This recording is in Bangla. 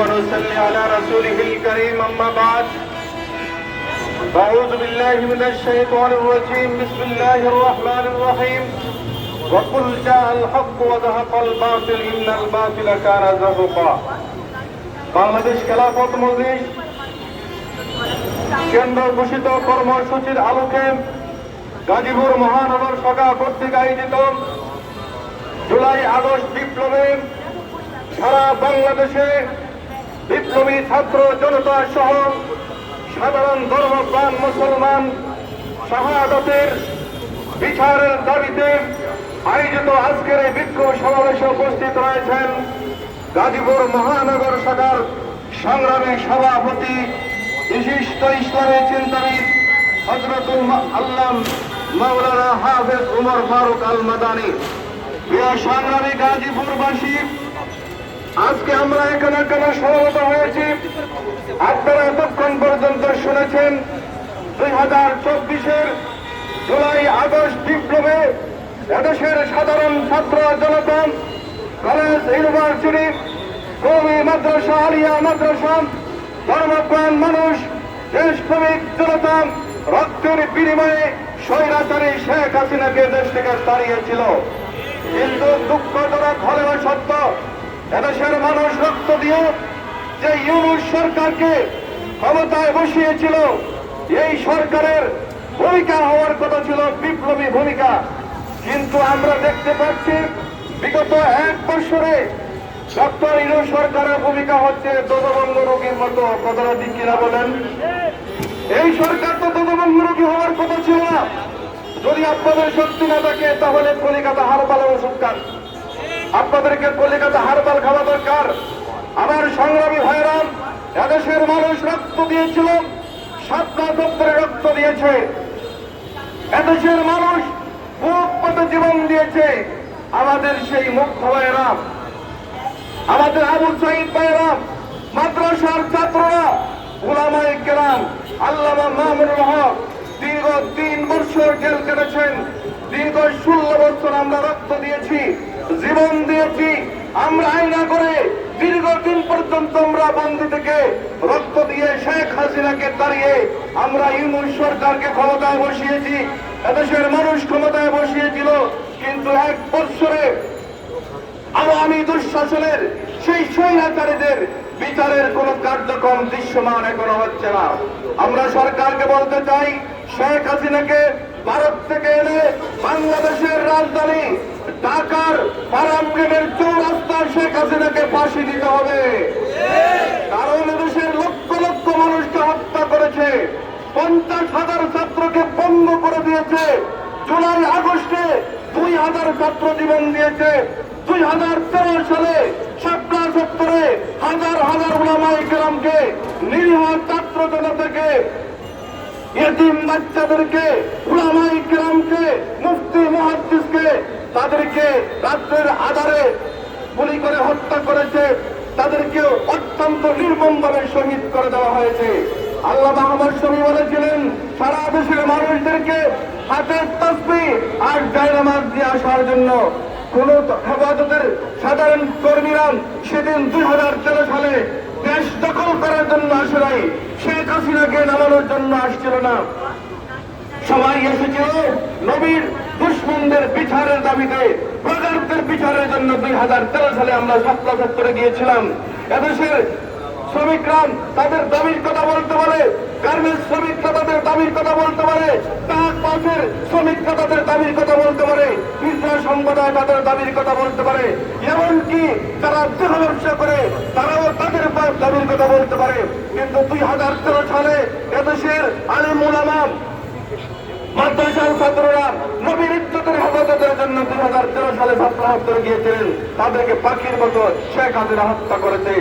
ونصلي على رسوله الكريم أما بعد أعوذ بالله من الشيطان الرجيم بسم الله الرحمن الرحيم وقل جاء الحق وذهب الباطل إن الباطل كان زهقا বাংলাদেশ খেলাফত মজলিস কেন্দ্র ঘোষিত কর্মসূচির আলোকে গাজীপুর মহানগর শাখা কর্তৃক আয়োজিত জুলাই আগস্ট বিপ্লবে সারা বাংলাদেশে বিপ্লবী ছাত্র জনতা সহ সাধারণ ধর্মপ্রাণ মুসলমান শাহাদতের বিচারের দাবিতে আয়োজিত আজকের এই বিক্ষোভ সমাবেশে উপস্থিত রয়েছেন গাজীপুর মহানগর শাখার সংগ্রামী সভাপতি বিশিষ্ট ইসলামী চিন্তাবিদ হজরতুল আল্লাম মাওলানা হাফেজ উমর ফারুক আল মাদানী প্রিয় সংগ্রামী গাজীপুরবাসী আজকে আমরা এখানে কেন সমবেত হয়েছি। আপনারা এতক্ষণ পর্যন্ত শুনেছেন দুই হাজার চব্বিশের জুলাই আগস্ট বিপ্লবে এদেশের সাধারণ ছাত্র জনতা, কলেজ, ইউনিভার্সিটি, কৌমি, মাদ্রাসা, আলিয়া মাদ্রাসা ধর্মপ্রাণ মানুষ দেশ দেশপ্রেমিক জনতা, রক্তের বিনিময়ে স্বৈরাচারী শেখ হাসিনাকে দেশ থেকে তাড়িয়েছিল। কিন্তু দুঃখজনক হলেও সত্য এদেশের মানুষ রক্ত দিয়ে যে ইউনুস সরকারকে ক্ষমতায় বসিয়েছিল, এই সরকারের ভূমিকা হওয়ার কথা ছিল বিপ্লবী ভূমিকা। কিন্তু আমরা দেখতে পাচ্ছি বিগত এক বছরে ডক্টর ইউনুস সরকারের ভূমিকা হচ্ছে দোদবঙ্গ রোগীর মতো, কথাটা ঠিক কিনা বলেন? এই সরকার তো দোদবঙ্গ রোগী হওয়ার কথা ছিল না। যদি আপনাদের শক্তি না থাকে, তাহলে কলিকাতা হারবাল ওষুধ খান আপনাদেরকে কলিকাতা হারবাল খাওয়া দরকার। আমার সংগ্রামী ভাইরাম এদেশের মানুষ রক্ত দিয়েছিল, সাতটা দপ্তরে রক্ত দিয়েছে। এদেশের মানুষ বুক জীবন দিয়েছে। আমাদের সেই মুখ্য ভাইরাম আমাদের আবু সাইদ ভাইরাম মাদ্রাসার ছাত্ররা ওলামাই কেরাম, আল্লামা মামুনুল হক দীর্ঘ তিন বছর জেল কেটেছেন দীর্ঘ ষোলো বছর আমরা রক্ত দিয়েছি। জীবন দিয়েছি। আমরা আইনা করে দীর্ঘদিন পর্যন্ত আমরা বন্দি থেকে রক্ত দিয়ে শেখ হাসিনাকে দাঁড়িয়ে আমরা ইউনুস সরকারকে ক্ষমতায় বসিয়েছি। এদেশের মানুষ ক্ষমতায় বসিয়েছিল। কিন্তু এক বছরে আওয়ামী দুঃশাসনের সেই স্বৈরাচারীদের বিচারের কোন কার্যক্রম দৃশ্যমান এখনও হচ্ছে না। আমরা সরকারকে বলতে চাই, শেখ হাসিনাকে ভারত থেকে এনে বাংলাদেশের রাজধানী ঢাকার পারামগেটের চৌরাস্তা শেখ হাসিনাকে ফাঁসি দিতে হবে। কারণ এদেশের লক্ষ লক্ষ মানুষকে হত্যা করেছে, পঞ্চাশ হাজার ছাত্রকে বন্ধ করে দিয়েছে, জুলাই আগস্টে দুই হাজার ছাত্র জীবন দিয়েছে, দুই হাজার তেরো সালে শাপলা সত্তরে হাজার হাজার ওলামাই গ্রামকে নিরীহ ছাত্র জনতাকে, এতিম বাচ্চাদেরকে মুফতি মহাদ্দিসকে তাদেরকে রাত্রের আধারে। গুলি করে হত্যা করেছে। তাদেরকে অত্যন্ত নির্মমভাবে শহীদ করে দেওয়া হয়েছে। আল্লাহ মাহমদ শমী বলেছিলেন, সারা দেশের মানুষদেরকে হাতের তসবি আর জায়নামাজ দিয়ে আসার জন্য। কোন হেফাজতের সাধারণ কর্মীরা সেদিন দুই হাজার তেরো সালে দেশ দখল করার জন্য আসে নাই। শেখ হাসিনাকে নামানোর জন্য আসছিল না। সবাই এসেছিল নবীর দুশ্মনদের বিচারের দাবিতে প্রজাতন্ত্রের বিচারের জন্য দুই হাজার তেরো সালে আমরা সপ্তাহ সত্তরে গিয়েছিলাম। এদেশের শ্রমিকরা তাদের দাবির কথা বলতে পারে, গার্মেন্টস শ্রমিকরা তাদের দাবির কথা বলতে পারে, তার পাশের শ্রমিকরা তাদের দাবির কথা বলতে পারে ইসলাম সম্প্রদায় তাদের দাবির কথা বলতে পারে। এমনকি যারা দেহ ব্যবসা করে, তারাও তাদের দাবির কথা বলতে পারে। কিন্তু দুই হাজার তেরো সালে এদেশের আলিম উলামা তাদেরকে পাখির মতো শেখ হাজিরা হত্যা করেছে।